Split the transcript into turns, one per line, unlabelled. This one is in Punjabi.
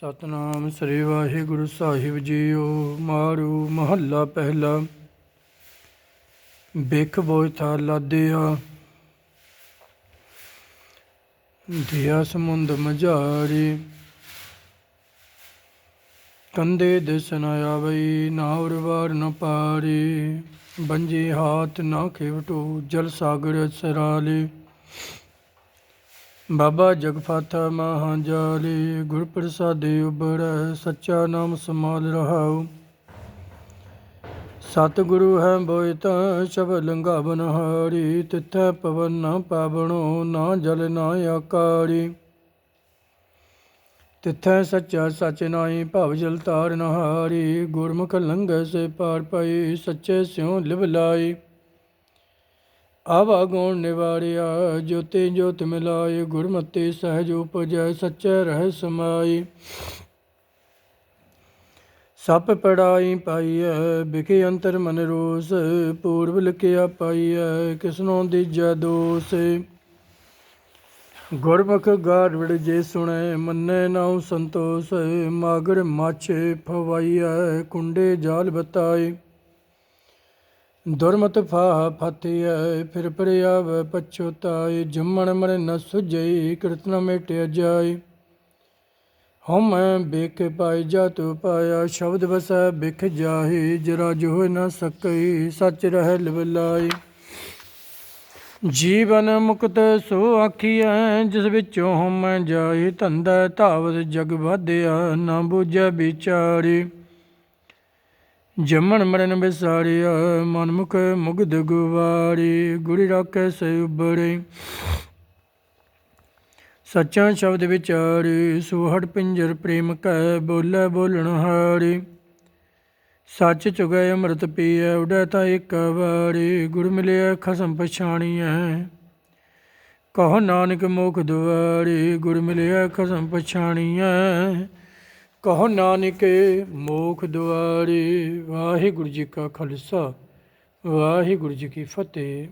ਸਤਨਾਮ ਸ੍ਰੀ ਵਾਹਿਗੁਰੂ ਸਾਹਿਬ ਜੀਓ, ਮਾਰੂ ਮਹੱਲਾ ਪਹਿਲਾ। ਬਿਖ ਬੋਇ ਥਾ ਲਾਦਿਆ। ਦਿਆ ਸਮੁੰਦ ਮਝਾਰੀ। ਕੰਦੇ ਦਿਸ ਨ ਆਵਈ ਨਾ ਵਾਰ ਨ ਪਾਰੀ। ਬੰਜੀ ਹਾਥ ਨਾ ਖੇਵਟੋ, ਜਲ ਸਾਗਰ ਸਰਾਲੀ। ਬਾਬਾ ਜਗਫਾਥਾ ਮਹਾਂ ਜਾਲੀ, ਗੁਰ ਪ੍ਰਸਾਦਿ ਉਬਰੈ ਸੱਚਾ ਨਾਮ ਸਮਾਲ ਰਹਾਉ। ਸਤਿਗੁਰੂ ਹੈ ਬੋਇ ਤਾਂ ਸ਼ਬਦ ਲੰਘਾਵਨ ਹਾਰੀ ਤਿਥੈ ਪਵਨ ਨਾ ਪਾਵਣੋ, ਨਾ ਜਲ ਨਾ ਆਕਾਰੀ। ਤਿਥੈ ਸੱਚਾ ਸਚ ਨਾਈ ਭਵ ਜਲ ਤਾਰ ਨਹਾਰੀ, ਗੁਰਮੁਖ ਲੰਘੈ ਸੇ ਪਾਰ ਪਈ, ਸੱਚੇ ਸਿਉ ਲਿਵ ਲਾਈ। ਆਵਾ ਗੁਣ ਨਿਵਾਰਿਆ ਜੋਤੀ ਜੋਤ ਮਿਲਾਏ, ਗੁਰਮਤਿ ਸਹਿਜ ਉਪਜੈ, ਸੱਚੇ ਰਹਿ ਸਮਾਈ। ਸਪ ਪੜਾਈ ਪਾਈਐ ਬਿਖੇ ਅੰਤਰ ਮਨ ਰੋਸ, ਪੂਰਬ ਲਿਖਿਆ ਪਾਈਐ, ਕਿਸਨੋਂ ਦੀਜੈ ਦੋਸ। ਗੁਰਮੁਖ ਗਾਰਵੜ ਜੇ ਸੁਣੈ, ਮੰਨੈ ਨਾਉ ਸੰਤੋਸ਼ ਮਾਗੜ ਮਾਛੇ ਫਵਾਈਐ, ਕੁੰਡੇ ਜਾਲ ਬਤਾਏ। ਦੁਰਮਤ ਫਾਹ ਫਤਿਐ ਫਿਰ ਪਰਿਆਵ ਪਛੋਤਾਏ ਜੰਮਣ ਮਰ ਨ ਸੁਜਈ ਕਿਰਤਨ ਮੇਟਿਆ ਜਾਏ ਹਉਮੈ ਬਿਖ ਪਾਈ ਜਾ ਤੂ ਪਾਇਆ, ਸ਼ਬਦ ਵਸੈ ਬਿਖ ਜਾਹੀ, ਜਰਾ ਜੋ ਨ ਸਕਈ, ਸਚ ਰਹਿ ਲਿਵਲਾਈ ਜੀਵਨ ਮੁਕਤ ਸੋ ਆਖੀਐ, ਜਿਸ ਵਿੱਚੋਂ ਹਉਮੈ ਜਾਏ ਧੰਦਾ ਧਾਵਤ ਜਗ ਵਾਧਿਆ ਨਾ ਬੂਝੈ ਵਿਚਾਰੀ। ਜੰਮਣ ਮਰਨ ਵਿਸਾਰਿਆ ਮਨਮੁਖ ਮੁਗਧ ਗੁਵਾਰੀ, ਗੁਰੀ ਰਾਖੈ ਸੇ ਉਬਰੇ ਸੱਚਾ ਸ਼ਬਦ ਵਿਚਾਰੀ, ਸੁਹੜ ਪਿੰਜਰ ਪ੍ਰੇਮ ਕੈ ਬੋਲੇ ਬੋਲਣ ਹਾਰੀ। ਸੱਚ ਚੁਗੈ ਅੰਮ੍ਰਿਤ ਪੀਐ, ਉਡੈ ਤਾਂ ਇੱਕ ਵਾਰੀ। ਗੁਰ ਮਿਲਿਆ ਖਸਮ ਪਛਾਣੀਐ। ਕਹੋ ਨਾਨਕ ਮੁਖ ਦੁਆਰੀ, ਗੁਰ ਮਿਲਿਆ ਖਸਮ ਪਛਾਣੀਐ। ਕਹੋ ਨਾਨਕੇ ਮੋਖ ਦੁਆਰੇ ਵਾਹਿਗੁਰੂ ਜੀ ਕਾ ਖਾਲਸਾ ਵਾਹਿਗੁਰੂ ਜੀ ਕੀ ਫਤਿਹ।